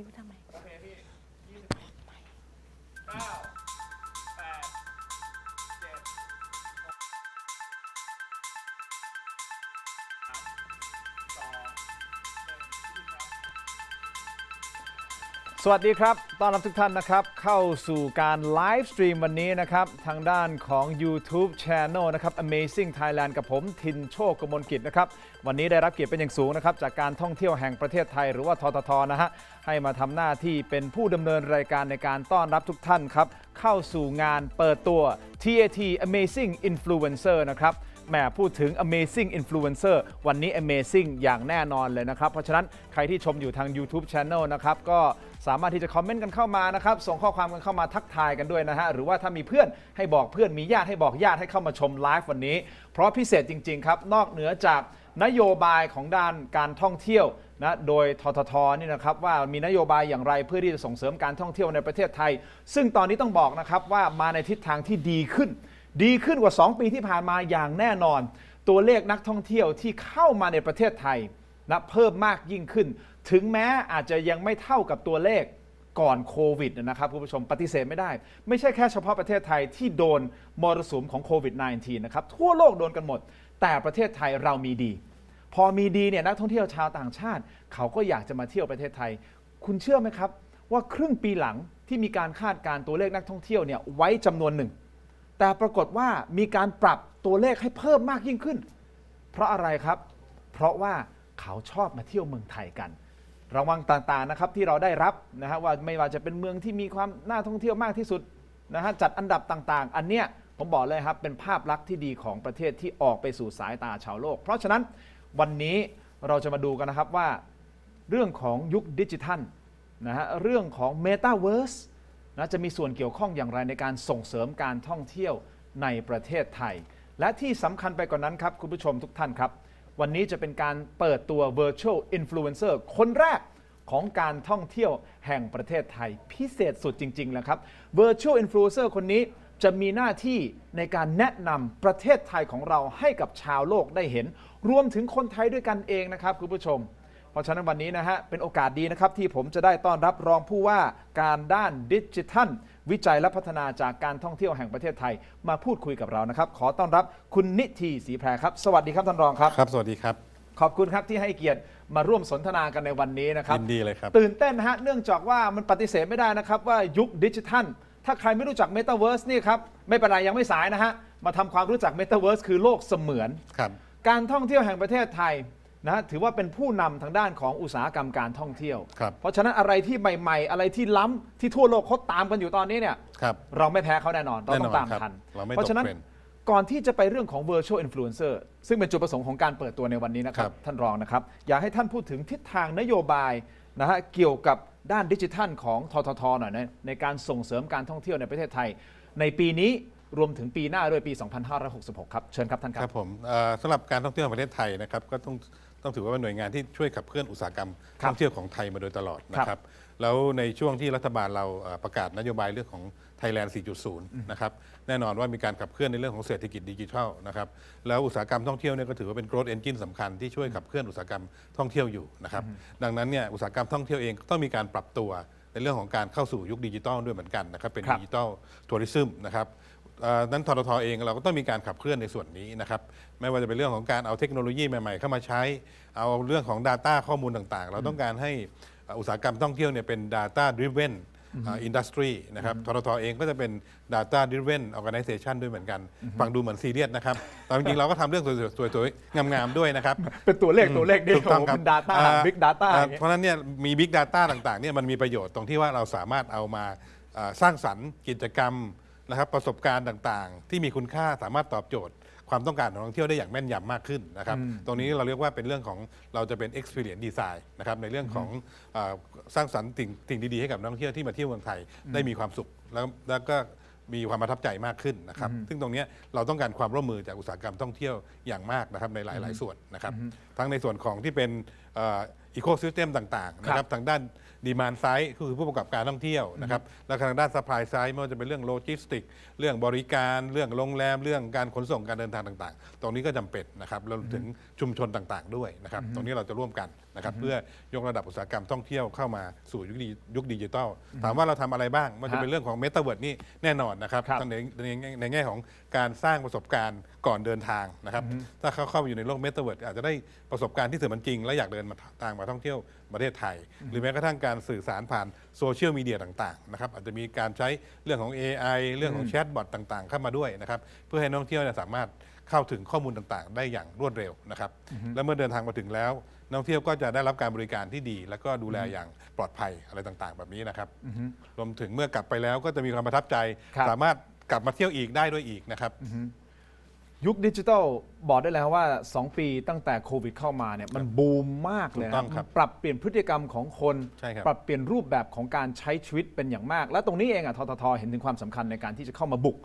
พิวทำไม สวัสดีครับ ต้อนรับทุกท่านนะครับ เข้าสู่การไลฟ์สตรีมวันนี้นะครับ ทางด้านของ YouTube Channel นะครับ Amazing Thailand กับผมทินโชคกมลกิจนะครับ วันนี้ได้รับเกียรติเป็นอย่างสูงนะครับ จากการท่องเที่ยวแห่งประเทศไทยหรือว่าทททนะฮะ ให้มาทำหน้าที่เป็นผู้ดำเนินรายการในการต้อนรับทุกท่านครับ เข้าสู่งานเปิดตัว TAT Amazing Influencer นะครับ แหมพูดถึง Amazing Influencer วันนี้ Amazing อย่างแน่นอนเลยนะครับ เพราะฉะนั้นใครที่ชมอยู่ทาง YouTube Channel นะครับ ก็สามารถที่จะคอมเมนต์กันเข้ามานะครับ ส่งข้อความกันเข้ามาทักทายกันด้วยนะฮะ หรือว่าถ้ามีเพื่อนให้บอกเพื่อนมีญาติให้บอกญาติให้เข้ามาชมไลฟ์วันนี้ เพราะพิเศษจริง ๆ ครับ นอกเหนือจากนโยบายของด้านการท่องเที่ยวนะโดยทททนี่นะครับว่ามีนโยบายอย่างไรเพื่อที่จะส่งเสริมการท่องเที่ยวในประเทศไทย ซึ่งตอนนี้ต้องบอกนะครับว่ามาในทิศทางที่ดีขึ้น ดีขึ้นกว่า 2 ปีที่ผ่านมาอย่างแน่นอน ตัวเลขนักท่องเที่ยวที่เข้ามาในประเทศไทยนะเพิ่มมากยิ่งขึ้น ถึงแม้อาจจะยังไม่เท่ากับตัวเลขก่อนโควิดนะครับคุณผู้ชมปฏิเสธไม่ได้ ไม่ใช่แค่เฉพาะประเทศไทยที่โดนมรสุมของโควิด -19 นะครับทั่วโลกโดนกันหมด แต่ประเทศไทยเรามีดี พอมีดีเนี่ยนักท่องเที่ยวชาวต่างชาติ เขาก็อยากจะมาเที่ยวประเทศไทย คุณเชื่อไหมครับ ว่าครึ่งปีหลังที่มีการคาดการ์ตัวเลขนักท่องเที่ยวเนี่ยไว้จำนวนหนึ่ง แต่ปรากฏว่ามีการปรับตัวเลขให้เพิ่มมากยิ่งขึ้น เพราะอะไรครับ เพราะว่าเขาชอบมาเที่ยวเมืองไทยกันรางวัลต่างๆนะครับที่เราได้รับนะฮะว่าไม่ว่าจะเป็นเมืองที่มีความน่าท่องเที่ยวมากที่สุดนะฮะจัดอันดับต่างๆ อันเนี้ยผมบอกเลยครับเป็นภาพลักษณ์ที่ดีของประเทศที่ออกไปสู่สายตาชาวโลก เพราะฉะนั้นวันนี้เราจะมาดูกันนะครับว่า เรื่องของยุคดิจิทัลนะฮะเรื่องของ Metaverse นะจะมีส่วนเกี่ยวข้องอย่างไรในการส่งเสริมการท่องเที่ยวในประเทศไทย และที่สำคัญไปกว่านนั้นครับ คุณผู้ชมทุกท่านครับ วันนี้จะเป็นการเปิดตัว Virtual Influencer คนแรกของการท่องเที่ยวแห่งประเทศไทย พิเศษสุดจริงๆแหละครับ Virtual Influencer คนนี้จะมีหน้าที่ในการแนะนำประเทศไทยของเราให้กับชาวโลกได้เห็น รวมถึงคนไทยด้วยกันเองนะครับคุณผู้ชม เพราะฉะนั้นวันนี้นะฮะเป็นโอกาสดีนะครับที่ผมจะได้ต้อนรับรองผู้ว่าการด้านดิจิทัล วิจัยและพัฒนาจากการท่องเที่ยวแห่งประเทศไทย มาพูดคุยกับเรานะครับ ขอต้อนรับคุณนิธีศรีแพรครับ สวัสดีครับท่านรองครับ ครับ สวัสดีครับ ขอบคุณครับที่ให้เกียรติมาร่วมสนทนากันในวันนี้นะครับ ยินดีเลยครับ ตื่นเต้นนะฮะเนื่องจากว่ามันปฏิเสธไม่ได้นะครับว่ายุคดิจิทัล ถ้าใครไม่รู้จัก Metaverse นี่ครับไม่เป็นไรยังไม่สายนะฮะมาทำความรู้จัก Metaverse คือโลกเสมือน ครับ การท่องเที่ยวแห่งประเทศไทย นะฮะถือว่าเป็นผู้นำทางด้านของอุตสาหกรรมการท่องเที่ยว ครับ เพราะฉะนั้นอะไรที่ใหม่ ๆ อะไรที่ล้ำที่ทั่วโลกเขาตามกันอยู่ตอนนี้เนี่ยครับ เราไม่แพ้เขาแน่นอน เราต้องตามแน่นอนครับทันเราไม่เพราะฉะนั้นตกเทรนด์ก่อนที่จะไปเรื่องของ virtual influencer ซึ่งเป็นจุดประสงค์ของการเปิดตัวในวันนี้นะครับครับท่านรองนะครับ อยากให้ท่านพูดถึงทิศทางนโยบายนะฮะเกี่ยวกับด้านดิจิทัลของทททหน่อยนะในการส่งเสริมการท่องเที่ยวในประเทศไทย ในปีนี้รวมถึงปีหน้าด้วยปี 2566 ครับ เชิญครับท่านคครัรับบผมเอ่อสำหรับการท่องเที่ยวแห่งประเทศไทยนะครับก็ต้อง ต้องถือว่าเป็นหน่วยงานที่ช่วยขับเคลื่อนอุตสาหกรรมครับท่องเที่ยวของไทยมาโดยตลอดนะครับแล้วในช่วงที่รัฐบาลเราเอ่อประกาศนโยบายเรื่องของ Thailand 4.0 นะครับแน่นอนว่ามีการขับเคลื่อนในเรื่องของเศรษฐกิจดิจิทัลนะครับแล้วอุตสาหกรรมท่องเที่ยวเนี่ยก็ถือว่าเป็น growth engine สำคัญที่ช่วยขับเคลื่อนอุตสาหกรรมท่องเที่ยวอยู่นะครับดังนั้นเนี่ยอุตสาหกรรมท่องเที่ยวเองก็ต้องมีการปรับตัว ในเรื่องของการเข้าสู่ยุคดิจิทัลด้วยเหมือนกันนะครับเป็นครับ ดิจิทัลทัวริซึมนะครับเอ่อ นั้นทททเองเราก็ต้องมีการขับเคลื่อนในส่วนนี้นะครับไม่ว่าจะเป็นเรื่องของการเอาเทคโนโลยีใหม่ๆ เข้ามาใช้ เอาเรื่องของ Data ข้อมูลต่างๆ เราต้องการให้เอ่ออุตสาหกรรมท่องเที่ยวเนี่ยเป็น Data driven อินดัสทรีนะครับทททเองก็จะเป็น Data driven organization ด้วยเหมือนกัน ฟังดูเหมือนซีเรียสนะครับแต่จริงๆเราก็ทำเรื่องสวยๆ งามๆ ด้วยนะครับ เป็นตัวเลขตัวเลขเดียวถูกต้องครับเป็น data อ่า big data อ่าอย่างเงี้ยเพราะฉะนั้นเนี่ยมี Big Data ต่างๆเนี่ยมันมีประโยชน์ตรงที่ว่าเราสามารถเอามาอ่าสร้างสรรค์กิจกรรม นะครับประสบการณ์ต่างๆ ที่มีคุณค่าสามารถตอบโจทย์ ความต้องการของนักท่องเที่ยวได้อย่างแม่นยำมากขึ้นนะครับ ตรงนี้เราเรียกว่าเป็นเรื่องของเราจะเป็น experience design นะครับในเรื่องของอาสร้างสรรค์สิ่งสิ่งดีๆให้กับนักท่องเที่ยวที่มาเที่ยวเมืองไทยได้มีความสุขแล้วแล้วก็มีความประทับใจมากขึ้นนะครับ ซึ่งตรงเนี้ยเราต้องการความร่วมมือจากอุตสาหกรรมท่องเที่ยวอย่างมากนะครับในหลาย ๆ ส่วนนะครับ ทั้งในส่วนของที่เป็นเอ่ออีโคซิสเต็มต่าง ๆ นะครับ ทางด้าน ดีมานไซด์คือผู้ประกอบการท่องเที่ยวนะครับแล้วทางด้านซัพพลายไซด์ไม่ว่าจะเป็นเรื่องโลจิสติก เรื่องบริการเรื่องโรงแรมเรื่องการขนส่งการเดินทางต่าง ๆ ตรงนี้ก็จำเป็นนะครับรวมถึงชุมชนต่างๆ ด้วยนะครับตรงนี้เราจะร่วมกันนะครับเพื่อยกระดับอุตสาหกรรมท่องเที่ยวเข้ามาสู่ยุคดิยุคดิจิทัลถามว่าเราทำอะไรบ้างมันจะเป็นเรื่องของเมตาเวิร์ดนี่แน่นอนนะครับครับทั้งในในในในแง่ของการสร้างประสบการณ์ก่อนเดินทางนะครับถ้าเขาเข้ามาอยู่ในโลกเมตาเวิร์ดอาจจะได้ประสบการณ์ที่เสมือนจริง และอยากเดินมาทางมาท่องเที่ยวประเทศไทย หรือแม้กระทั่งการสื่อสารผ่านโซเชียลมีเดียต่างๆนะครับอาจจะมีการใช้เรื่องของ AI เรื่องของแชทบอทต่างๆ เข้ามาด้วยนะครับเพื่อให้นักท่องเที่ยวเนี่ยสามารถ เข้าถึงข้อมูลต่างๆ ได้อย่างรวดเร็วนะครับ และเมื่อเดินทางมาถึงแล้วนักท่องเที่ยวก็จะได้รับการบริการที่ดี แล้วก็ดูแลอย่างปลอดภัยอะไรต่างๆ แบบนี้นะครับรวมถึงเมื่อกลับไปแล้วก็จะมีความประทับใจ ครับ สามารถกลับมาเที่ยวอีกได้ด้วยอีกนะครับ ยุคดิจิทัลบอกได้แล้วว่า 2 ปีตั้งแต่โควิดเข้ามาเนี่ยมันบูมมากเลยถูกต้องครับปรับเปลี่ยนพฤติกรรมของคน ใช่ครับ ปรับเปลี่ยนรูปแบบของการใช้ชีวิตเป็นอย่างมาก และตรงนี้เองอะทททเห็นถึงความสำคัญในการที่จะเข้ามาบุก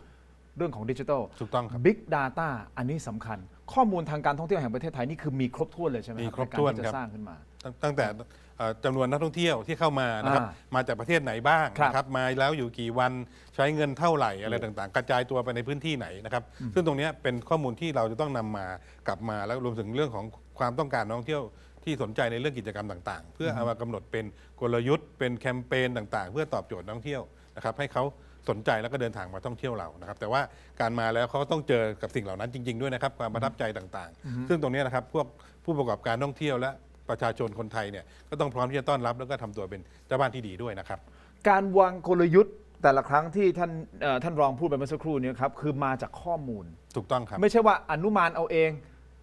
เรื่องของดิจิทัลถูกต้องครับ Big Data อันนี้สำคัญ ข้อมูลทางการท่องเที่ยวแห่งประเทศไทยนี่คือมีครบถ้วนเลยใช่ไหมมีบครบถ้วนในการที่ครับ จะสร้างขึ้นมา ตั้งตั้งแต่เอ่อจำนวนนักท่องเที่ยวที่เข้ามานะครับอ่ามาจากประเทศไหนบ้างครับนะครับมาแล้วอยู่กี่วันใช้เงินเท่าไหร่อะไรต่างๆ กระจายตัวไปในพื้นที่ไหนนะครับซึ่งตรงเนี้ยเป็นข้อมูลที่เราจะต้องนำมากลับมาแล้วรวมถึงเรื่องของความต้องการนักท่องเที่ยวที่สนใจในเรื่องกิจกรรมต่าง ๆ เพื่อเอามากำหนดเป็นกลยุทธ์เป็นแคมเปญต่าง ๆ เพื่อตอบโจทย์นักท่องเที่ยวนะครับให้เขา สนใจแล้วก็เดินทางมาท่องเที่ยวเรานะครับ แต่ว่าการมาแล้วเขาก็ต้องเจอกับสิ่งเหล่านั้นจริง ๆด้วยนะครับความประทับใจต่างๆ ซึ่งตรงเนี้ยนะครับพวกผู้ประกอบการท่องเที่ยวและประชาชนคนไทยเนี่ยก็ต้องพร้อมที่จะต้อนรับแล้วก็ทำตัวเป็นเจ้าบ้านที่ดีด้วยนะครับ การวางกลยุทธ์แต่ละครั้งที่ท่านเอ่อท่านรองพูดไปเมื่อสักครู่นี้ครับคือมาจากข้อมูลถูกต้องครับ ไม่ใช่ว่าอนุมานเอาเอง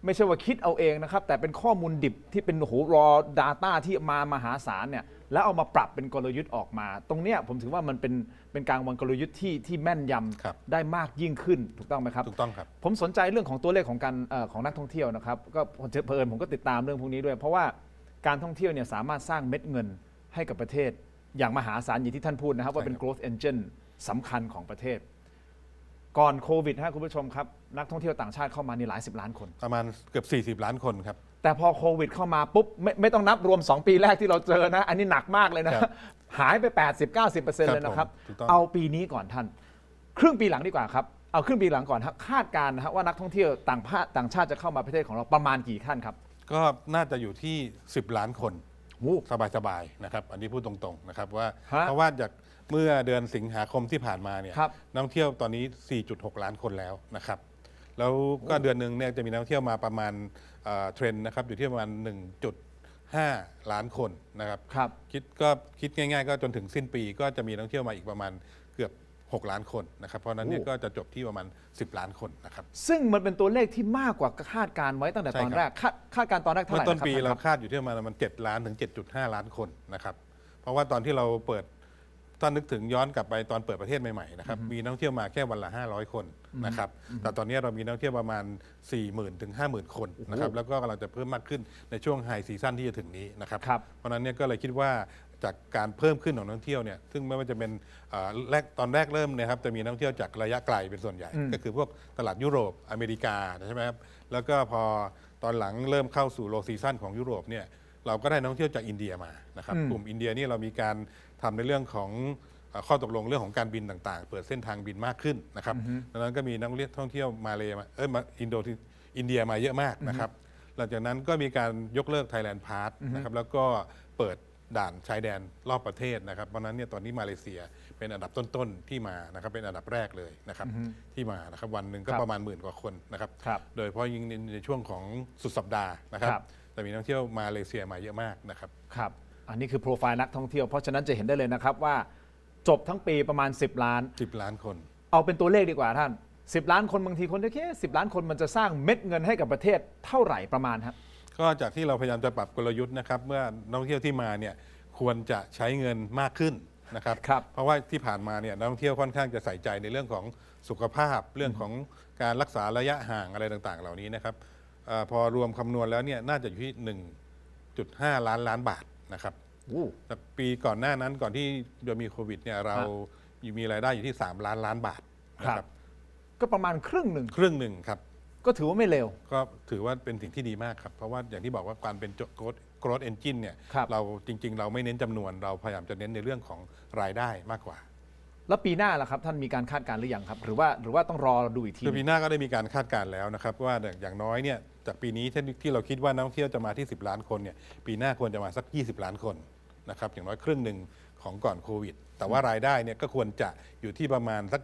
ไม่ใช่ว่าคิดเอาเองนะครับ แต่เป็นข้อมูลดิบที่เป็นโอ้โหรอ Data ที่มามหาศาลเนี่ย แล้วเอามาปรับเป็นกลยุทธ์ออกมา ตรงเนี้ยผมถือว่ามันเป็นเป็นการวางกลยุทธ์ที่ที่แม่นยครับำได้มากยิ่งขึ้นถูกต้องไหมครับ ถูกต้องครับ ผมสนใจเรื่องของตัวเลขของการเออของนักท่องเที่ยวนะครับก็เพลินผมก็ติดตามเรื่องพวกนี้ด้วย เพราะว่าการท่องเที่ยวเนี่ยสามารถสร้างเม็ดเงินให้กับประเทศ อย่างมหาศาลอย่างที่ท่านพูดนะครับว่าเป็นใช่ครับ growth engine สำคัญของประเทศ ก่อนโควิดฮะคุณผู้ชมครับนักท่องเที่ยวต่างชาติเข้ามานี่หลายสิบล้านคน ประมาณเกือบ 40 ล้านคนครับ แต่พอโควิดเข้ามาปุ๊บไม่ไม่ต้องนับรวม 2 ปีแรกที่เราเจอนะ อันนี้หนักมากเลยนะ ครับหายไป 80-90%เลยนะครับ ผมถูกต้อง เอาปีนี้ก่อนท่าน ครึ่งปีหลังดีกว่าครับ เอาครึ่งปีหลังก่อนครับคาดการณ์นะฮะว่านักท่องเที่ยวต่างภาคต่างชาติจะเข้ามาประเทศของเราประมาณกี่ท่านครับก็น่าจะอยู่ที่ 10 ล้านคนโอ้ สบายๆนะครับ อันนี้พูดตรงๆนะครับว่าฮะเพราะว่าจากเมื่อเดือนสิงหาคมที่ผ่านมาเนี่ยครับ นักท่องเที่ยวตอนนี้ 4.6 ล้านคนแล้วนะครับ แล้วก็เดือนหนึ่งเนี่ยจะมีนักท่องเที่ยวมาประมาณเอ่อเทรนด์นะครับอยู่ที่ประมาณ 1.5 ล้านคนนะครับ ครับ คิดก็คิดง่ายๆ ก็จนถึงสิ้นปีก็จะมีนักท่องเที่ยวมาอีกประมาณเกือบ 6 ล้านคนนะครับ เพราะฉะนั้นเนี่ยโอ้ ก็จะจบที่ประมาณ 10 ล้านคนนะครับ ซึ่งมันเป็นตัวเลขที่มากกว่าคาดการณ์ไว้ตั้งแต่ใช่ตอนครับ แรกคาดคาดการณ์ตอนแรกเท่าเมื่ไหอร่ต้นปีนะเราครับคาดอยู่ที่ประมาณมัน7ล้านถึง 7.5 ล้านคนนะครับ เพราะว่าตอนที่เราเปิด ถ้านึกถึงท่านนึกถึงย้อนกลับไปตอนเปิดประเทศใหม่ๆนะครับมีนักท่องเที่ยวมาแค่วันละ 500 คนนะครับแต่ตอนนี้เรามีนักท่องเที่ยวประมาณ 40,000ถึง50,000 คนนะครับแล้วก็กำลังจะเพิ่มมากขึ้นในช่วงไฮซีซั่นที่จะถึงนี้นะครับครับเพราะฉะนั้นเนี่ยก็เลยคิดว่าจากการเพิ่มขึ้นของนักท่องเที่ยวเนี่ย ซึ่งไม่ว่าจะเป็นเอ่อแรกตอนแรกเริ่มเนะครับ จะมีนักท่องเที่ยวจากระยะไกลเป็นส่วนใหญ่อืมก็คือพวกตลาดยุโรปอเมริกาใช่ไหมครับ แล้วก็พอตอนหลังเริ่มเข้าสู่โลซีซั่นของยุโรปเนี่ย เราก็ได้นักท่องเที่ยวจากอินเดียมานะครับอืมกลุ่มอินเดียนี่เรามีการ ทำในเรื่องของเอ่อข้อตกลงเรื่องของการบินต่างๆ เปิดเส้นทางบินมากขึ้นนะครับดังนั้นก็มีนักท่องเที่ยวมาเลยมาเอ้ยมาอินโดที่อินเดียมาเยอะมากนะครับ หลังจากนั้นก็มีการยกเลิก Thailand Pass นะครับแล้วก็เปิดด่านชายแดนรอบประเทศนะครับ เพราะฉะนั้นเนี่ยตอนนี้มาเลเซียเป็นอันดับต้นๆที่มานะครับเป็นอันดับแรกเลยนะครับที่มานะครับวันหนึ่งก็ครับประมาณหมื่นกว่าคนนะครับครับโดยเฉพาะยิ่งในในช่วงของสุดสัปดาห์นะครับครับ แต่มีนักท่องเที่ยวมาเลเซียมาเยอะมากนะครับครับ อันนี้คือโปรไฟล์นักท่องเที่ยวเพราะฉะนั้นจะเห็นได้เลยนะครับว่าจบทั้งปีประมาณ 10 ล้าน 10 ล้านคน เอาเป็นตัวเลขดีกว่าท่าน 10 ล้านคนบางทีคนจะแค่สิล้านคนมันจะสร้างเม็ดเงินให้กับประเทศเท่าไหร่ประมาณครับ ก็จากที่เราพยายามจะปรับกลยุทธ์นะครับ เมื่อนักท่องเที่ยวที่มาเนี่ยควรจะใช้เงินมากขึ้นนะครับ ครับ เพราะว่าที่ผ่านมาเนี่ยนักท่องเที่ยวค่อนข้างจะใส่ใจในเรื่องของสุขภาพ เรื่องของการรักษาระยะห่างอะไรต่างๆ เหล่านี้นะครับเออพอรวมคำนวณแล้วเนี่ยน่าจะอยู่ที่ 1.5 ล้านล้านบาท นะครับจากปีก่อนหน้านั้นก่อนที่จะมีโควิดเนี่ยเรามีรายได้อยู่ที่ 3 ล้านล้านบาทนะคครัรับบก็ประมาณครึ่งหนึ่งครึ่งหนึ่งครับ ก็ถือว่าไม่เร็ว ก็ถือว่าเป็นสิ่งที่ดีมากครับ เพราะว่าอย่างที่บอกว่าการเป็น growth growth engine เนี่ยครับเราจริง ๆ เราไม่เน้นจำนวนเราพยายามจะเน้นในเรื่องของรายได้มากกว่า แล้วปีหน้าล่ะครับ ท่านมีการคาดการณ์หรือยังครับ หรือว่าหรือว่าต้องรอดูอีกทีคือปีหน้าก็ได้มีการคาดการณ์แล้วนะครับ ว่าอย่างน้อยเนี่ยจากปีนี้ที่ที่เราคิดว่านักท่องเที่ยวจะมาที่ 10 ล้านคนเนี่ยปีหน้าควรจะมาสัก 20 ล้านคนนะครับอย่างน้อยครึ่งหนึ่งของก่อนโควิด แต่ว่ารายได้เนี่ยก็ควรจะอยู่ที่ประมาณสัก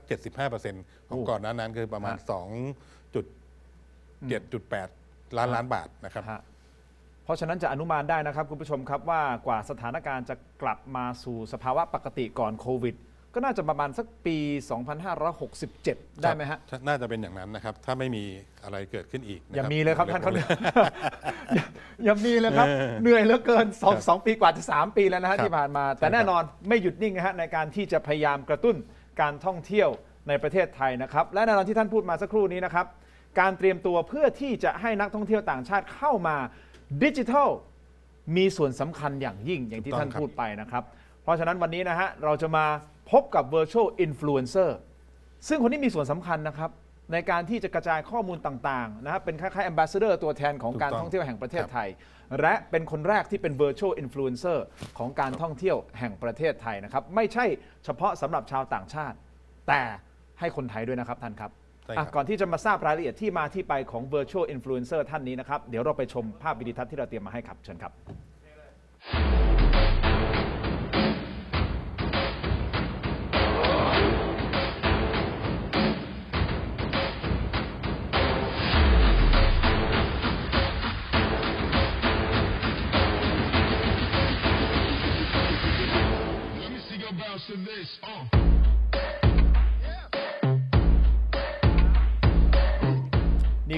75%ของก่อนหน้านั้นคือประมาณ 2.7.8 ล้านล้านบาทนะครับฮะเพราะฉะนั้นจะอนุมานได้นะครับคุณผู้ชมครับว่ากว่าสถานการณ์จะกลับมาสู่สภาวะปกติก่อนโควิด ก็น่าจะประมาณสักปี 2567 ได้ไหมฮะ ครับน่าจะเป็นอย่างนั้นนะครับ ถ้าไม่มีอะไรเกิดขึ้นอีกนะอย่ามีเลยครับท่านเขาเลเนี่ยอย่าอย่ามีเลยครับเออเหนื่อยเหลือเกินสองครับสองปีกว่าจะสามปีแล้วนะฮะครับที่ผ่านมา แต่ใช่ครับแน่นอนไม่หยุดนิ่งนะฮะในการที่จะพยายามกระตุ้นการท่องเที่ยวในประเทศไทยนะครับ และแน่นอนที่ท่านพูดมาสักครู่นี้นะครับ การเตรียมตัวเพื่อที่จะให้นักท่องเที่ยวต่างชาติเข้ามาดิจิทัลมีส่วนสำคัญอย่างยิ่งอย่างที่ถูกต้ท่าอนงครับพูดไปนะครับ เพราะฉะนั้นวันนี้นะฮะเราจะมา พบกับ virtual influencer ซึ่งคนนี้มีส่วนสำคัญนะครับ ในการที่จะกระจายข้อมูลต่างๆนะครับเป็นคล้ายๆ ambassador ตัวแทนของการถูกต้องท่องเที่ยวแห่งประเทศครับไทย และเป็นคนแรกที่เป็น virtual influencer ของการท่องเที่ยวแห่งประเทศไทยนะครับ ไม่ใช่เฉพาะสำหรับชาวต่างชาติ แต่ให้คนไทยด้วยนะครับท่านครับใช่อะครับก่อนที่จะมาทราบรายละเอียดที่มาที่ไปของ virtual influencer ท่านนี้นะครับเดี๋ยวเราไปชมภาพวิดีทัศน์ที่เราเตรียมมาให้ครับเชิญครับ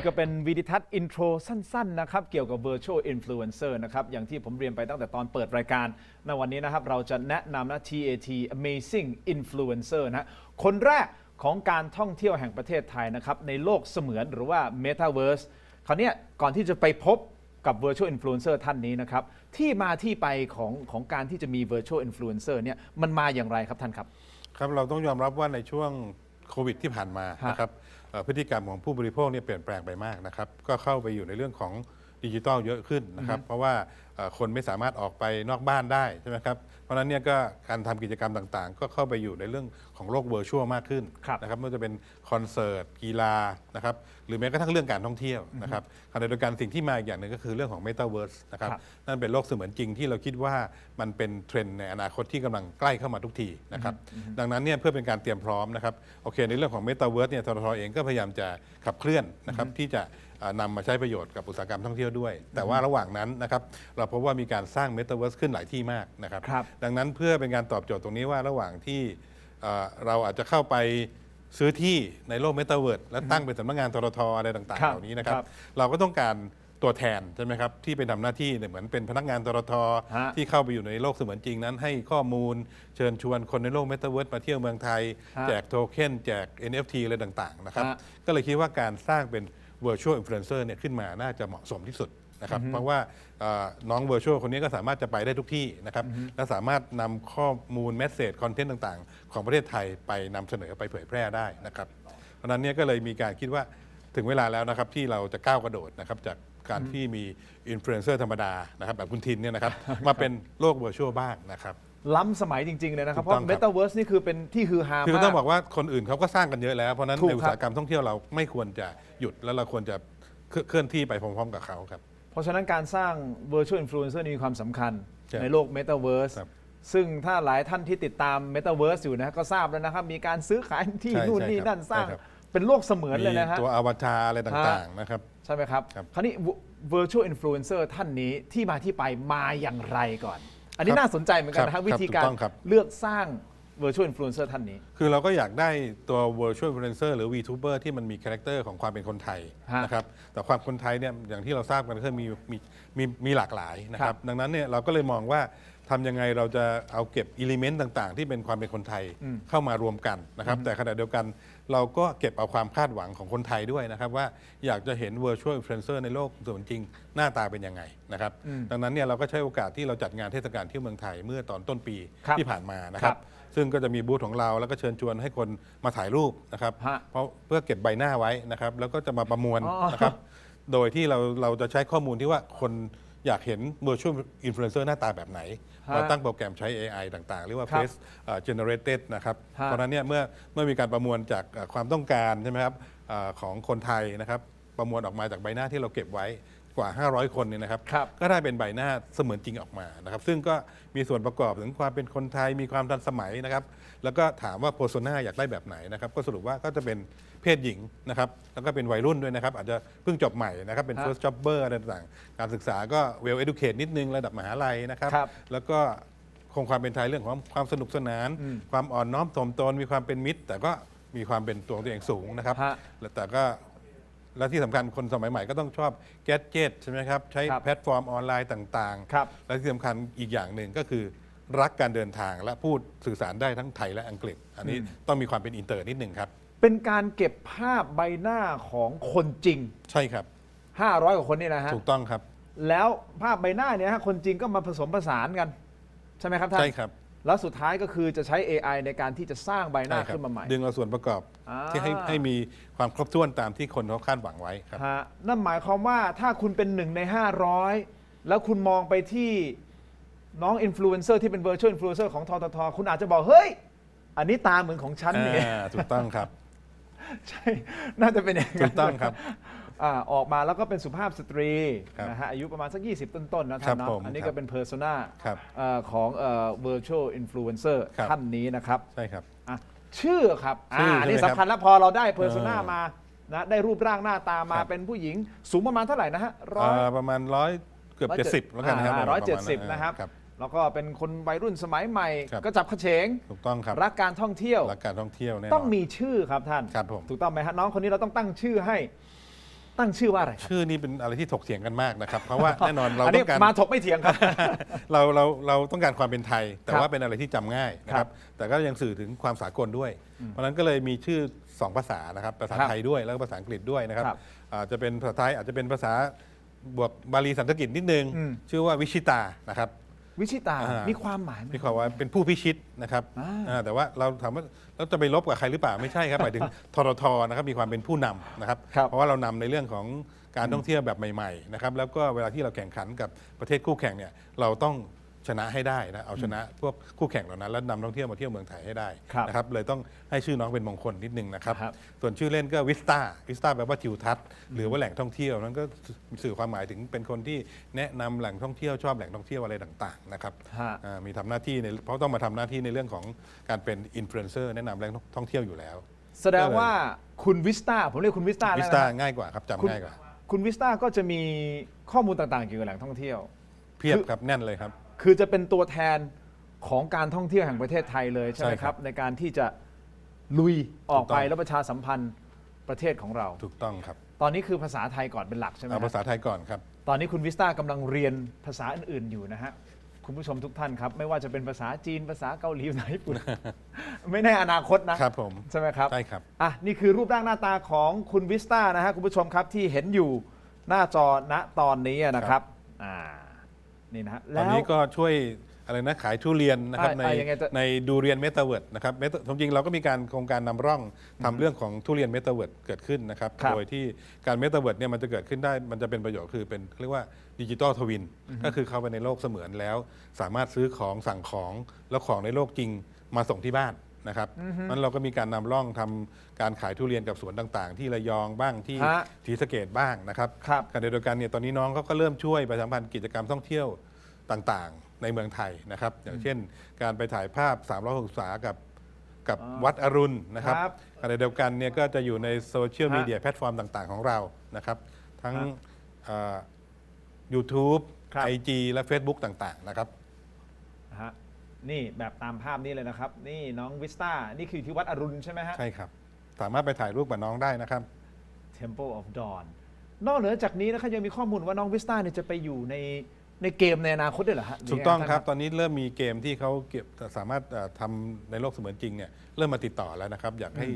นี่ก็เป็นวิดีทัศน์อินโทรสั้นๆนะครับเกี่ยวกับ Virtual Influencer นะครับอย่างที่ผมเรียนไปตั้งแต่ตอนเปิดรายการในวันนี้นะครับเราจะแนะนำนะ TAT Amazing Influencer นะคนแรกของการท่องเที่ยวแห่งประเทศไทยนะครับในโลกเสมือนหรือว่า Metaverse คราวนี้ก่อนที่จะไปพบกับ Virtual Influencer ท่านนี้นะครับที่มาที่ไปของของการที่จะมี Virtual Influencer เนี่ยมันมาอย่างไรครับท่านครับ ครับเราต้องยอมรับว่าในช่วงโควิดที่ผ่านมานะครับ พฤติกรรมของผู้บริโภคเนี่ยเปลี่ยนแปลงไปมากนะครับก็เข้าไปอยู่ในเรื่องของดิจิทัลเยอะขึ้นนะครับ เพราะว่าเอ่อ คนไม่สามารถออกไปนอกบ้านได้ใช่ไหมครับ เพราะฉะนั้นเนี่ยก็การทำกิจกรรมต่างๆ ก็เข้าไปอยู่ในเรื่องของโลกเวอร์ชวลมากขึ้นครับนะครับไม่ว่าจะเป็นคอนเสิร์ตกีฬานะครับหรือแม้กระทั่งเรื่องการท่องเที่ยวนะครับขณะเดียวกันสิ่งที่มาอีกอย่างหนึ่งก็คือเรื่องของ Metaverse นะครับครับนั่นเป็นโลกเสมือนจริงที่เราคิดว่ามันเป็นเทรนด์ในอนาคตที่กำลังใกล้เข้ามาทุกทีนะครับดังนั้นเนี่ยเพื่อเป็นการเตรียมพร้อมนะครับโอเคในเรื่องของ m e t a เวิร์สเนี่ยททเองก็พยายามจะขับเคลื่อนนะครับที่จะเอ่อ นำมาใช้ประโยชน์กับอุตสาหกรรมท่องเที่ยวด้วย แต่ว่าระหว่างนั้นนะครับเราพบว่ามีการสร้าง m e t a เวิร์สขึ้นหลายที่มากนะครับครับดังนั้นเพื่อเป็นการตอบโจทย์ตรงนี้ว่าระหว่างที่เอ่อเราอาจจะเข้าไปซื้อที่ในโลก m e t a เวิร์สและตั้งเป็นสำนักงานททอะไรต่างครัๆบเหล่านี้นะครับครับ เราก็ต้องการตัวแทนใช่ไหมครับที่ไปทำหน้าที่เนี่ยเหมือนเป็นพนักงานทรทฮะที่เข้าไปอยู่ในโลกเสมือนจริงนั้น ให้ข้อมูลเชิญชวนคนในโลกเมตาเวิร์สมาเที่ยวเมืองไทยฮะแจกโทเค็นแจก NFT อะไรต่างๆนะครับฮะก็เลยคิดว่าการสร้างเป็น virtual influencer เนี่ยขึ้นมาน่าจะเหมาะสมที่สุดนะครับเพราะว่าเอ่อน้อง virtual คนนี้ก็สามารถจะไปได้ทุกที่นะครับและสามารถนำข้อมูล message content ต่างๆ ของประเทศไทยไปนำเสนอไปเผยแพร่ได้นะครับเพราะฉะนั้นเนี่ยก็เลยมีการคิดว่าถึงเวลาแล้วนะครับที่เราจะก้าวกระโดดนะครับจากการที่มีอินฟลูเอนเซอร์ธรรมดานะครับแบบคุณทินเนี่ยนะครับมาเป็นโลกเวอร์ชวลบ้างนะครับ ล้ำสมัยจริงๆเลยนะครับ ถูเพกต้ราะองครับ Metaverse นี่คือเป็นที่ฮือฮาคือมากต้องบอกว่าคนอื่นเขาก็สร้างกันเยอะแล้ว เพราะฉะนั้นถูกในอุตสาหกรรมท่องเที่ยวเราไม่ควรจะหยุดแล้วเราควรจะเคลื่อนเคลื่อนที่ไปพร้อมๆกับเขาครับ เพราะฉะนั้นการสร้าง Virtual Influencer นี่มีความสำคัญใช่ในโลก Metaverse ครับซึ่งถ้าหลายท่านที่ติดตาม Metaverse อยู่นะ ก็ทราบแล้วนะครับ มีการซื้อขายที่ใช่นู่นใช่นี่ครับนั่นสร้าง ใช่ครับ เป็นโลกเสมือนเลยนะฮะ ตัวอวตารอะไรต่างๆนะครับ ใช่ไหมครับ ครับ คราวนี้ Virtual Influencer ท่านนี้ที่มาที่ไปมาอย่างไรก่อน อันนี้ครับน่าสนใจเหมือนกันนะครัฮะบวิธีการถูกต้องครับเลือกสร้าง Virtual Influencer ท่านนี้ คือเราก็อยากได้ตัว virtual influencer หรือ VTuber ที่มันมีคาแรคเตอร์ของความเป็นคนไทยฮะนะครับ แต่ความคนไทยเนี่ยอย่างที่เราทราบกันก็คือมีมีมีมีหลากหลายนะคครัรับบดังนั้นเนี่ยเราก็เลยมองว่าทำยังไงเราจะเอาเก็บอิเลเมนต์ต่าง ๆ ที่เป็นความเป็นคนไทยเข้ามารวมกันนะครับ แต่ขณะเดียวกัน เราก็เก็บเอาความคาดหวังของคนไทยด้วยนะครับว่าอยากจะเห็น virtual influencer ในโลกเสมือนจริงหน้าตาเป็นยังไงนะครับดังนั้นเนี่ยเราก็ใช้โอกาสที่เราจัดงานเทศกาลเที่ยวเมืองไทยเมื่อตอนต้นปีครับที่ผ่านมานะครับครับ ซึ่งก็จะมีบูธของเราแล้วก็เชิญชวนให้คนมาถ่ายรูปนะครับฮะเพราะเพื่อเก็บใบหน้าไว้นะครับแล้วก็จะมาประมวลอ๋อนะครับโดยที่เราเราจะใช้ข้อมูลที่ว่าคนอยากเห็น virtual influencer หน้าตาแบบไหนฮะ เราตั้งโปรแกรมใช้ AI ต่างๆ เรียกว่าครับ face เอ่อ generated นะครับฮะเพราะฉะนั้นเนี่ยเมื่อเมื่อมีการประมวลจากเอ่อความต้องการใช่ไหมครับเอ่อของคนไทยนะครับประมวลออกมาจากใบหน้าที่เราเก็บไว้ กว่า 500 คนเนี่ยนะครับ ครับก็ได้เป็นใบหน้าเสมือนจริงออกมานะครับ ซึ่งก็มีส่วนประกอบถึงความเป็นคนไทยมีความทันสมัยนะครับ แล้วก็ถามว่าโพส o นาอยากได้แบบไหนนะครับ ก็สรุปว่าก็จะเป็นเพศหญิงนะครับ แล้วก็เป็นวัยรุ่นด้วยนะครับ อาจจะเพิ่งจบใหม่นะครับ เป็นฮะ first jobber อะไรต่างๆ การศึกษาก็ well educated นิดนึงระดับมหาลัยนะครับ ครับ แล้วก็คงความเป็นไทยเรื่องของความสนุกสนานอืมความอ่อนน้อมถ่อมตนมีความเป็นมิตร แต่ก็มีความเป็นตัวของตัวเองสูงนะครับ ฮะและแต่ก็ และที่สำคัญคนสมัยใหม่ก็ต้องชอบแกจเจตใช่ไหมครับ ใช้ครับแพลตฟอร์มออนไลน์ต่างครับและที่สำคัญอีกอย่างหนึ่งก็คือ รักการเดินทางและพูดสื่อสารได้ทั้งไทยและอังกฤษ อันนี้ต้องมีความเป็นอินเตอร์นิดหนึ่งครับ เป็นการเก็บภาพใบหน้าของคนจริง ใช่ครับ 500 กว่าคนนี่นะฮะ ถูกต้องครับ แล้วภาพใบหน้าเนี่ยฮะคนจริงก็มาผสมผสานกัน ใช่ไหมครับท่าน ใช่ครับ แล้วสุดท้ายก็คือจะใช้ AI ในการที่จะสร้างใบหน้าใช่ครับขึ้นมาใหม่ ดึงเอาส่วนประกอบอ่า ที่ให้ให้มีความครบถ้วนตามที่คนเขาคาดหวังไว้ครับ ฮะนั่นหมายความว่าถ้าคุณเป็นหนึ่งใน 500 แล้วคุณมองไปที่น้องอินฟลูเอนเซอร์ที่เป็น virtual influencer ของทททคุณอาจจะบอก เฮ้ย อันนี้ตาเหมือนของฉันเนี่ยอ่าถูกต้องครับ ใช่ น่าจะเป็นอย่างนั้นถูกต้องครับ อ่าออกมาแล้วก็เป็นสุภาพสตรีครับนะฮะอายุประมาณสัก 20 ต้นๆนะครัท่านบเนาะผมอันนี้ครัก็บเป็นเพอร์ซนาครับของเอ่อ virtual influencer ครับ ท่านนี้นะครับใช่ครับ อะชื่อครับชื่ออ่าใช่ไหมนี่ครับสำคัญแล้วพอเราได้เพอร์ซนาเออมานะได้รูปร่างหน้าตามาครับ เป็นผู้หญิงสูงประมาณเท่าไหร่นะฮะร้อย เอ่อประมาณร้อยเกือบเจ็ดสิบแล้วกันนะครับร้อยเจ็ดปะมาณสิบนั้นนะครับ ครับ แล้วก็เป็นคนวัยรุ่นสมัยใหม่ครับ ก็จับขเฉง ถูกต้องครับรักการท่องเที่ยว รักการท่องเที่ยวแน่นอน ต้องมีชื่อครับท่าน ครับผม ถูกต้องไหมฮะน้องคนนี้เราต้องตั้งชื่อให้ ตั้งชื่อว่าอะไรครับชื่อนี้เป็นอะไรที่ถกเถียงกันมากนะครับ เพราะว่าแน่นอนเราอันต้นี้องการ มาถกไม่เถียงครับ เราเราเราต้องการความเป็นไทย แต่ครับว่าเป็นอะไรที่จำง่ายนะคครัรับบแต่ก็ยังสื่อถึงความสากลด้วย เพราะฉะนั้นก็เลยมีชื่อ2ภาษานะครับภาษาครับไทยด้วยแล้วก็ภาษาอังกฤษด้วยนะครับครับอาจจะเป็นภาษาไทยอาจจะเป็นภาษาบวกบาลีสันสกฤตนิดนึง อืมชื่อว่าวิชิตานะครับ วิชิตา อ่ามี มีความหมายไหม มีความว่าเป็นผู้พิชิตนะครับอ่า อ่าแต่ว่าเราถามว่าเราจะไปลบกับใครหรือเปล่าไม่ใช่ครับหมายถึง ทรทนะครับมีความเป็นผู้นำนะครับ ครับ เพราะว่าเรานำในเรื่องของการท่องเที่ยวแบบใหม่ๆนะครับแล้วก็เวลาที่เราแข่งขันกับประเทศคู่แข่งเนี่ยเราต้อง ชนะให้ได้นะเอาชนะพวกคู่แข่งเหล่านั้นแล้วนำท่องเที่ยวมาเที่ยวเมืองไทยให้ได้ครับนะครับเลยต้องให้ชื่อน้องเป็นมงคลนิดนึงนะครับครับ ส่วนชื่อเล่นก็วิสตาวิสตาแปลว่าทิวทัศน์หรือว่าแหล่งท่องเที่ยวนั้นก็สื่อความหมายถึงเป็นคนที่แนะนำแหล่งท่องเที่ยวชอบแหล่งท่องเที่ยวอะไรต่างๆนะครับ ฮะ อ่ามีทำหน้าที่ในเพราะต้องมาทำหน้าที่ในเรื่องของการเป็นอินฟลูเอนเซอร์แนะนำแหล่งท่องเที่ยวอยู่แล้วแสดงว่าคุณวิสตาผมเรียกคุณวิสตาวิแล้วสนะตาฮะง่ายกว่าครับคุณจำง่ายกว่า คุณวิสตาก็จะมีข้อมูลต่างๆเกี่ยวกับแหล่งท่องเที่ยว เพียบคือครับแน่นเลยครับ คือจะเป็นตัวแทนของการท่องเที่ยวแห่งประเทศไทยเลยใช่ไหมใช่คครัรับ บ ในการที่จะลุยออกไปถูกต้องแล้วประชาสัมพันธ์ประเทศของเรา ถูกต้องครับตอนนี้คือภาษาไทยก่อนเป็นหลักใช่ไหมเอาฮะ ภาษาไทยก่อนครับ ตอนนี้คุณวิสตากำลังเรียนภาษาอื่น ๆ อยู่นะฮะ คุณผู้ชมทุกท่านครับ ไม่ว่าจะเป็นภาษาจีนภาษาเกาหลีภาษาญี่ปุ่น ไม่แน่อนาคตนะครับผม ใช่ไหมครับ ใช่ครับ อะ นี่คือรูปร่างหน้าตาของคุณวิสตานะฮะ คุณผู้ชมครับที่เห็นอยู่หน้าจอณตอนนี้นะครับอ่า นี่นะฮะตแล้อนว นี้ก็ช่วยอะไรนะขายทุเรียนนะครับอ่าในอ่ายังไงจะ ในดูเรียนเมตาเวิร์ดนะครับ Meta- จริงๆเราก็มีการโครงการนำร่องทำเรื่องของทุเรียนเมตาเวิร์ดเกิดขึ้นนะครับ ครับโดยที่การเมตาเวิร์ดเนี่ยมันจะเกิดขึ้นได้มันจะเป็นประโยชน์คือเป็นเรียกว่าดิจิตอลทวินก็คือเข้าไปในโลกเสมือนแล้ว สามารถซื้อของสั่งของแล้วของในโลกจริงมาส่งที่บ้าน นะครับนั้นเราก็มีการนำร่องทำการขายทุเรียนกับสวนต่างๆ ที่ระยองบ้างที่ฮะศรีสะเกดบ้างนะครับครับขณะเดียวกันเนี่ยตอนนี้น้องเขาก็เริ่มช่วยประชาสัมพันธ์กิจกรรมท่องเที่ยวต่างๆ ในเมืองไทยนะครับ อย่างเช่น การไปถ่ายภาพ360องศากับกับอ่าวัดอรุณนะครับครับขณะเดียวกันเนี่ยก็จะอยู่ในโซเชียลฮะมีเดียแพลตฟอร์มต่างๆ ของเรานะครับ ทั้งฮะเอ่อ YouTube ครับ IG และ Facebook ต่างๆนะครับนะฮะ นี่แบบตามภาพนี้เลยนะครับ นี่น้องวิสตานี่คือที่วัดอรุณใช่ไหมฮะ ใช่ครับ สามารถไปถ่ายรูปกับน้องได้นะครับ Temple of Dawn นอกเหนือจากนี้นะครับยังมีข้อมูลว่าน้องวิสตาเนี่ยจะไปอยู่ในในเกมในอนาคตด้วยเหรอฮะหรืถูกต้องยัไครับ ตอนนี้เริ่มมีเกมที่เขาเก็บสามารถเอ่อทำในโลกเสมือนจริงเนี่ยเริ่มมาติดต่อแล้วนะครับ อยากให้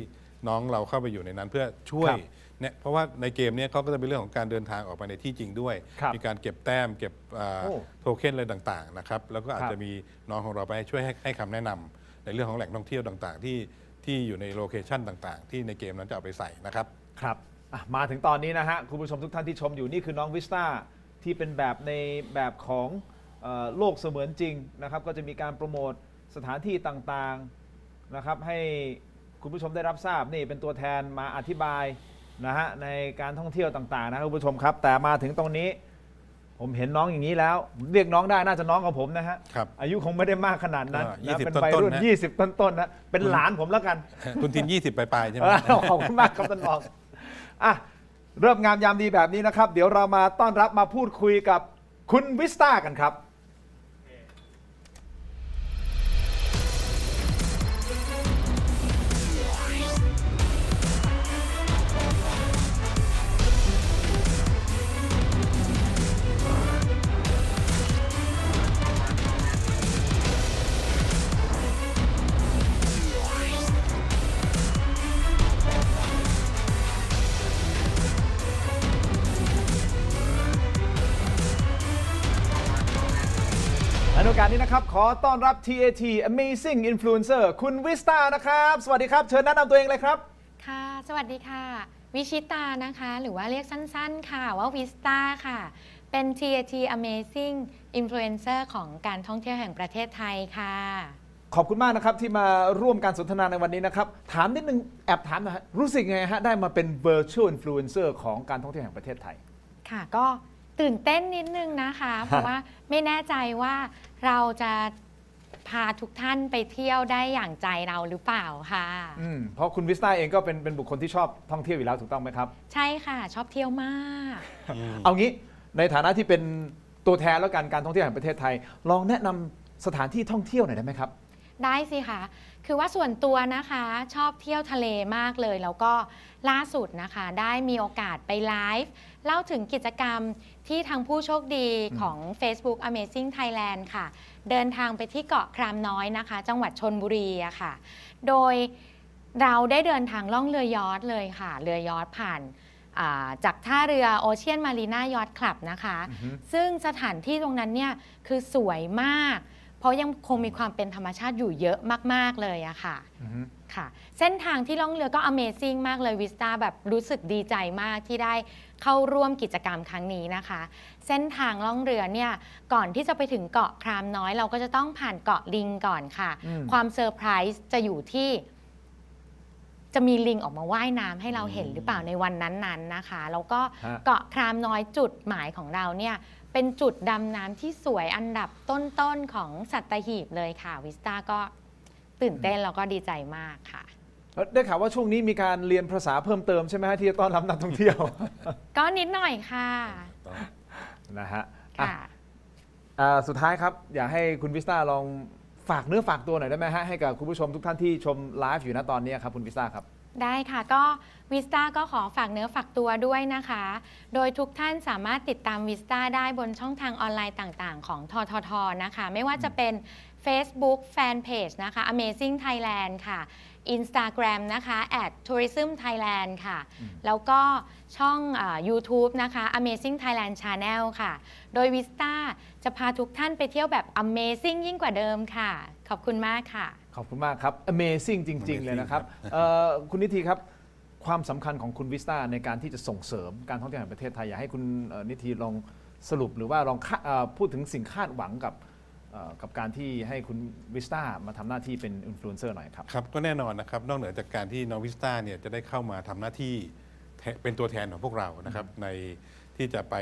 น้องเราเข้าไปอยู่ในนั้นเพื่อช่วยครับ เนี่ยเพราะว่าในเกมเนี้ก็จะเป็นเรื่องของการเดินทางออกไปในที่จริงด้วย ครับมีการเก็บแต้ม เก็บอ่าโอ้โทเค็นอะไรต่างๆนะครับแล้วก็อาจครับ จะมีน้องของเราไปช่วยให้ให้คำแนะนำในเรื่องของแหล่งท่องเที่ยวต่างๆ ที่ที่อยู่ในโลเคชันต่างๆ ที่ในเกมนั้นจะเอาไปใส่นะครับ ครับอะมาถึงตอนนี้นะฮะ คุณผู้ชมทุกท่านที่ชมอยู่นี่คือน้องวิสตาที่เป็นแบบในแบบของเออโลกเสมือนจริงนะครับ ก็จะมีการโปรโมทสถานที่ต่างๆนะครับ ให้คุณผู้ชมได้รับทราบนี่เป็นตัวแทนมาอธิบาย นะฮะในการท่องเที่ยวต่างๆนะครับคุณผู้ชมครับ แต่มาถึงตรงนี้ ผมเห็นน้องอย่างนี้แล้วเรียกน้องได้น่าจะน้องกับผมนะฮะครับอายุคงไม่ได้มากขนาดนั้นก็นะ20เป็นต้นๆวัยรุ่นนะ 20 ต้นๆนะเป็นหลานผมแล้วกัน คุณทิน 20ปลายๆใช่ไหม เออขอบคุณมากครับท่านรองอะเริ่มงามยามดีแบบนี้นะครับ เดี๋ยวเรามาต้อนรับมาพูดคุยกับคุณวิสตากันครับ นโอกาสนี้นะครับ ขอต้อนรับ TAT Amazing Influencer คุณวิสตานะครับ สวัสดีครับ เชิญแนะนำตัวเองเลยครับ ค่ะ สวัสดีค่ะ วิชิตานะคะ หรือว่าเรียกสั้นๆ ค่ะว่าวิสตาค่ะ เป็น TAT Amazing Influencer ของการท่องเที่ยวแห่งประเทศไทยค่ะ ขอบคุณมากนะครับที่มาร่วมการสนทนาในวันนี้นะครับ ถามนิดนึงแอบถามหนะฮะรู้สึกไงฮะได้มาเป็น Virtual Influencer ของการท่องเที่ยวแห่งประเทศไทย ค่ะก็ ตื่นเต้นนิดนึงนะคะ เพราะว่าไม่แน่ใจว่าเราจะพาทุกท่านไปเที่ยวได้อย่างใจเราหรือเปล่าค่ะอืมเพราะคุณวิสตาเองก็เป็นเป็นบุคคลที่ชอบท่องเที่ยวอยู่แล้วถูกต้องไหมครับ ใช่ค่ะ ชอบเที่ยวมาก เอางี้ในฐานะที่เป็นตัวแทนแล้วกันการท่องเที่ยวแห่งประเทศไทย ลองแนะนำสถานที่ท่องเที่ยวหน่อยได้ไหมครับ ได้สิคะคือว่าส่วนตัวนะคะชอบเที่ยวทะเลมากเลย แล้วก็ล่าสุดนะคะ ได้มีโอกาสไปไลฟ์ เล่าถึงกิจกรรมที่ทางผู้โชคดีของ Facebook Amazing Thailand ค่ะ เดินทางไปที่เกาะครามน้อยนะคะ จังหวัดชนบุรีอะค่ะ โดยเราได้เดินทางล่องเรือยอทเลยค่ะ เรือยอทผ่านอ่าจากท่าเรือโอเชียนมารีนายอทคลับนะคะ ซึ่งสถานที่ตรงนั้นเนี่ยคือสวยมากเพ ราะยังคงมีความเป็นธรรมชาติอยู่เยอะมาก ๆ เลยอะค่ะค่ะ เส้นทางที่ล่องเรือก็ Amazing มากเลยวิสตาแบบรู้สึกดีใจมากที่ได้เข้าร่วมกิจกรรมครั้งนี้นะคะ เส้นทางล่องเรือเนี่ยก่อนที่จะไปถึงเกาะครามน้อย เราก็จะต้องผ่านเกาะลิงก่อนค่ะ อืม ความเซอร์ไพรส์จะอยู่ที่ จะมีลิงออกมาว่ายน้ำให้เราเห็นหรือเปล่าในวันนั้นๆนะคะ แล้วก็ฮะ เกาะครามน้อยจุดหมายของเราเนี่ย เป็นจุดดำน้ำที่สวยอันดับต้นๆของสัตหีบเลยค่ะ วิสตาก็ตื่นเต้นแล้วก็ดีใจมากค่ะ แล้วได้ข่าวว่าช่วงนี้มีการเรียนภาษาเพิ่มเติมใช่ไหมฮะที่จะต้อนรับนักท่องเที่ยว ก็นิดหน่อยค่ะนะฮะอะค่ะ อ่าสุดท้ายครับ อยากให้คุณวิสตาลองฝากเนื้อฝากตัวหน่อยได้ไหมฮะให้กับคุณผู้ชมทุกท่านที่ชมไลฟ์อยู่ณตอนนี้ครับคุณวิสตาครับ ได้ค่ะก็วิสตาก็ขอฝากเนื้อฝากตัวด้วยนะคะ โดยทุกท่านสามารถติดตามวิสตาได้บนช่องทางออนไลน์ต่างๆ ของทททนะคะ ไม่ว่าจะเป็น Facebook Fanpage นะคะ Amazing Thailand ค่ะ Instagram นะคะ at tourism Thailand ค่ะ แล้วก็ช่องอา YouTube นะคะ Amazing Thailand Channel ค่ะ โดยวิสตาจะพาทุกท่านไปเที่ยวแบบ Amazing ยิ่งกว่าเดิมค่ะ ขอบคุณมากค่ะ ขอบคุณมากครับ Amazing จริงๆ Amazing เลยนะครับครับเอ่อคุณนิธิครับ ความสำคัญของคุณวิสตาในการที่จะส่งเสริมการท่องเที่ยวแห่งประเทศไทย อยากให้คุณเอ่อนิธิลองสรุปหรือว่าลองคาเอ่อพูดถึงสิ่งคาดหวังกับเอ่อกับการที่ให้คุณวิสตามาทำหน้าที่เป็นอินฟลูเอนเซอร์หน่อยครับ ครับก็แน่นอนนะครับนอกเหนือจากการที่น้องวิสตาเนี่ยจะได้เข้ามาทำหน้าที่แทเป็นตัวแทนของพวกเรานะครับในที่จะไป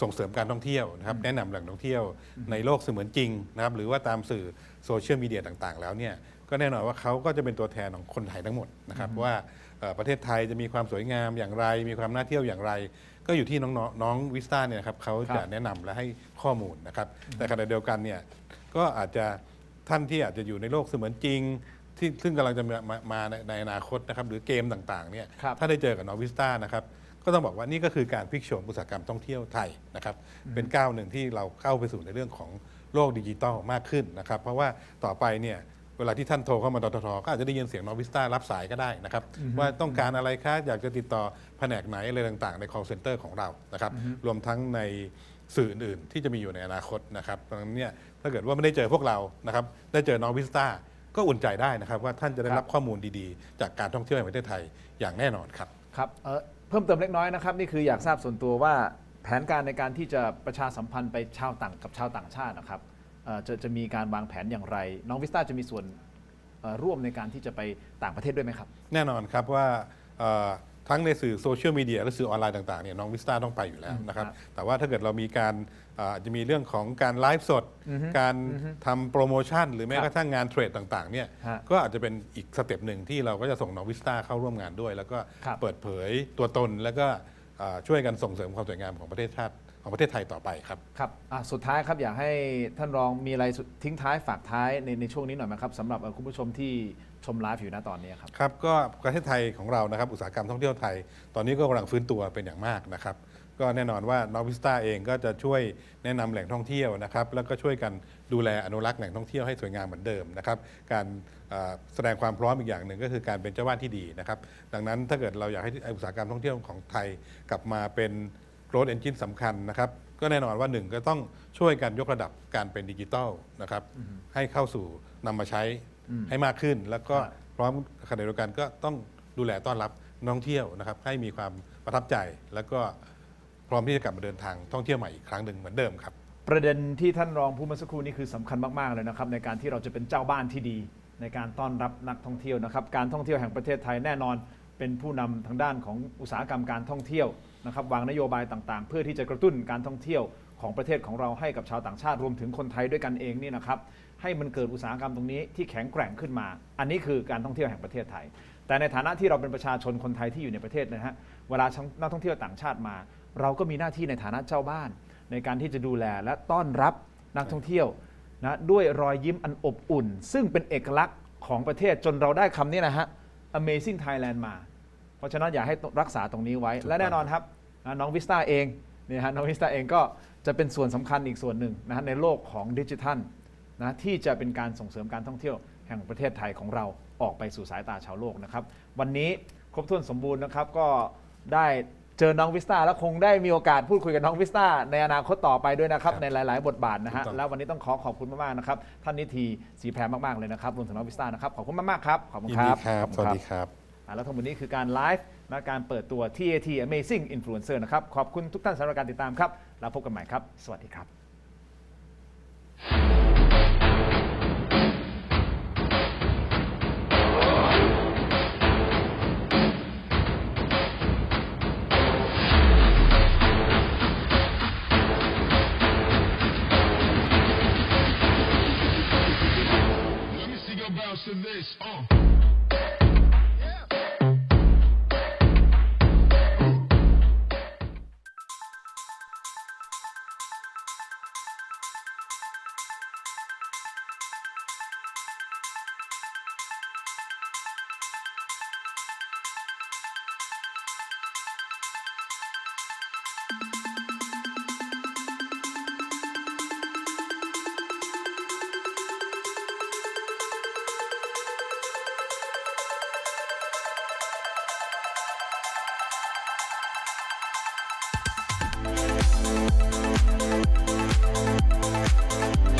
ส่งเสริมการท่องเที่ยวนะครับแนะนำแหล่งท่องเที่ยวในโลกเสมือนจริงนะครับหรือว่าตามสื่อโซเชียลมีเดียต่างๆ แล้วเนี่ย ก็แน่นอนว่าเขาก็จะเป็นตัวแทนของคนไทยทั้งหมดนะครับว่าเอ่อประเทศไทยจะมีความสวยงามอย่างไร มีความน่าเที่ยวอย่างไร ก็อยู่ที่น้องๆน้องวิสตาเนี่ยนะครับเขาครัจะบแนะนำและให้ข้อมูลนะครับ แต่ขณะเดียวกันเนี่ยก็อาจจะท่านที่อาจจะอยู่ในโลกเสมือนจริง ที่ซึ่งกำลังจะมามามาในในอนาคตนะครับหรือเกมต่างๆเนี่ยครับถ้าได้เจอกับนอวิสตานะครับก็ต้องบอกว่านี่ก็คือการพลิกโฉมอุตสาหกรรมท่องเที่ยวไทยนะครับเป็นก้าวหนึ่งที่เราเข้าไปสู่ในเรื่องของโลกดิจิตอลมากขึ้นนะครับ เพราะว่าต่อไปเนี่ย เวลาที่ท่านโทรเข้ามาตททก็อาจจะได้ยินเสียงน้องวิสตารับสายก็ได้นะครับ ว่าต้องการอะไรคะอยากจะติดต่อแผนกไหนอะไรต่างๆ ใน call center ของเรานะครับ รวมทั้งในสื่ออื่นๆที่จะมีอยู่ในอนาคตนะครับดังนั้นเนี่ยถ้าเกิดว่าไม่ได้เจอพวกเรานะครับได้เจอน้องวิสตาก็อุ่นใจได้นะครับ ว่าท่านจะได้ครับรับข้อมูลดีๆ จากการท่องเที่ยวแห่งประเทศไทยอย่างแน่นอนครับครับเอ่อเพิ่มเติมเล็กน้อยนะครับนี่คืออยากทราบส่วนตัวว่าแผนการในการที่จะประชาสัมพันธ์ไปชาวต่างกับชาวต่างชาตินะครับเอ่อ จะจะมีการวางแผนอย่างไร น้องวิสตาจะมีส่วนเอ่อร่วมในการที่จะไปต่างประเทศด้วยไหมครับ แน่นอนครับว่าเอ่อทั้งในสื่อโซเชียลมีเดียและสื่อออนไลน์ต่างๆเนี่ยน้องวิสตาต้องไปอยู่แล้วนะครับครับแต่ว่าถ้าเกิดเรามีการเอ่อจะมีเรื่องของการไลฟ์สด การทำโปรโมชั่น หรือแม้ครับกระทั่งงานเทรดต่างๆเนี่ยฮะก็อาจจะเป็นอีกสเต็ปหนึ่งที่เราก็จะส่งน้องวิสตาเข้าร่วมงานด้วย แล้วก็ครับเปิดเผยตัวตนแล้วก็เอ่อช่วยกันส่งเสริมความสวยงามของประเทศชาติ ของประเทศไทยต่อไปครับครับอะสุดท้ายครับอยากให้ท่านรองมีอะไรสุดทิ้งท้ายฝากท้ายในในช่วงนี้หน่อยไหมครับสำหรับเอ่อคุณผู้ชมที่ชมไลฟ์อยู่นะตอนนี้ครับ ครับก็ประเทศไทยของเรานะครับอุตสาหกรรมท่องเที่ยวไทย ตอนนี้ก็กำลังฟื้นตัวเป็นอย่างมากนะครับก็แน่นอนว่านอวิสตาเองก็จะช่วยแนะนำแหล่งท่องเที่ยวนะครับแล้วก็ช่วยกันดูแลอนุรักษ์แหล่งท่องเที่ยวให้สวยงามเหมือนเดิมนะครับการเอ่อแสดงความพร้อมอีกอย่างหนึ่งก็คือการเป็นเจ้าบ้านที่ดีนะครับดังนั้นถ้าเกิดเราอยากให้อุตสาหกรรมท่องเที่ยวของไทยกลับมาเป็น growth engine สำคัญนะครับ ก็แน่นอนว่าหนึ่งก็ต้องช่วยกันยกระดับการเป็นดิจิทัลนะครับ ให้เข้าสู่นำมาใช้ให้มากขึ้น แล้วก็ครับพร้อมขณะเดียวกันก็ต้องดูแลต้อนรับนักท่องเที่ยวนะครับ ให้มีความประทับใจแล้วก็พร้อมที่จะกลับมาเดินทางท่องเที่ยวใหม่อีกครั้งหนึ่งเหมือนเดิมครับ ประเด็นที่ท่านรองพูดเมื่อสักครู่นี้คือสำคัญมาก ๆ เลยนะครับ ในการที่เราจะเป็นเจ้าบ้านที่ดีในการต้อนรับนักท่องเที่ยวนะครับ การท่องเที่ยวแห่งประเทศไทยแน่นอน เป็นผู้นำทางด้านของอุตสาหกรรมการท่องเที่ยว นะครับวางนโยบายต่างๆ เพื่อที่จะกระตุ้นการท่องเที่ยวของประเทศของเราให้กับชาวต่างชาติรวมถึงคนไทยด้วยกันเองนี่นะครับให้มันเกิดอุตสาหกรรมตรงนี้ที่แข็งแกร่งขึ้นมา อันนี้คือการท่องเที่ยวแห่งประเทศไทย แต่ในฐานะที่เราเป็นประชาชนคนไทยที่อยู่ในประเทศนะฮะเวลานักท่องเที่ยวต่างชาติมา เราก็มีหน้าที่ในฐานะเจ้าบ้าน ในการที่จะดูแลและต้อนรับนักท่องเที่ยวนะด้วยรอยยิ้มอันอบอุ่น ซึ่งเป็นเอกลักษณ์ของประเทศจนเราได้คำนี้นะฮะ Amazing Thailand มา ราะฉะนั้นอยากให้รักษาตรงนี้ไว้ถูกต้องและแน่นอนครับนะน้องวิสตาเองเนี่ยฮะน้องวิสตาเองก็จะเป็นส่วนสำคัญอีกส่วนหนึ่งนะฮะในโลกของดิจิทัลนะที่จะเป็นการส่งเสริมการท่องเที่ยวแห่งประเทศไทยของเราออกไปสู่สายตาชาวโลกนะครับ วันนี้ครบถ้วนสมบูรณ์นะครับก็ได้เจอน้องวิสตาและคงได้มีโอกาสพูดคุยกับน้องวิสตาในอนาคตต่อไปด้วยนะครับครับในหลาย ๆ บทบาทนะฮะถูกต้องแล้ววันนี้ต้องขอขอบคุณมาก ๆ นะครับ ท่านนิธีสีแพรมาก ๆ เลยนะครับรวมถึงน้องวิสตานะครับ ขอบคุณมาก ๆ ครับ ขอบคุณยินคดีรับครับขอสวัสณดีครับอ่า แล้วทั้งหมดนี้คือการไลฟ์และการเปิดตัว TAT Amazing Influencer นะครับ ขอบคุณทุกท่านสำหรับการติดตามครับ แล้วพบกันใหม่ครับ สวัสดีครับ